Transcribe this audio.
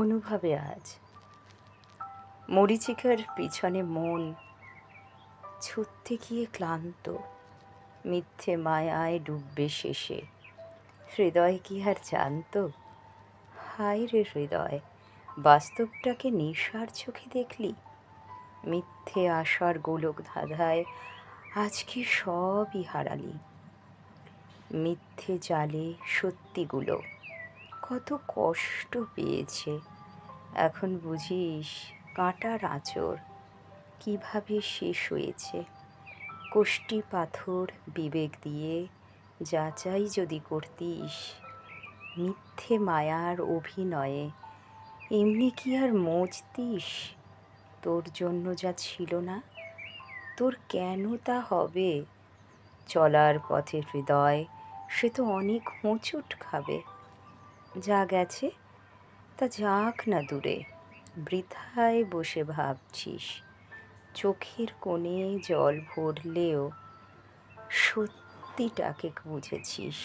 অনুভবে আজ। মরিচিকার পিছনে মন ছুটতে গিয়ে ক্লান্ত, মিথ্যে মায়ায় ডুববে শেষে। হৃদয় কি আর জানতো? হায় রে হৃদয়, বাস্তবটাকে নেশার চোখে দেখলি? মিথ্যে আশার গোলক ধাঁধায় আজকে সবই হারালি। মিথ্যে জালে সত্যিগুলো কত কষ্ট পেয়েছে। এখন বুঝিস কাঁটার আঁচড় কীভাবে শেষ হয়েছে। কোষ্টি পাথর বিবেক দিয়ে যাচাই যদি করতিস, মিথ্যে মায়ার অভিনয়ে এমনি কি আর মজতিস? তোর জন্য যা ছিল না, তোর কেন তা হবে? চলার পথে হৃদয় সে তো অনেক হোঁচট খাবে। যা গেছে তা যাক না দূরে বৃথায় বসে ভাবছিস। চোখের কোণে জল ভরলেও সত্যিটাকে বুঝেছিস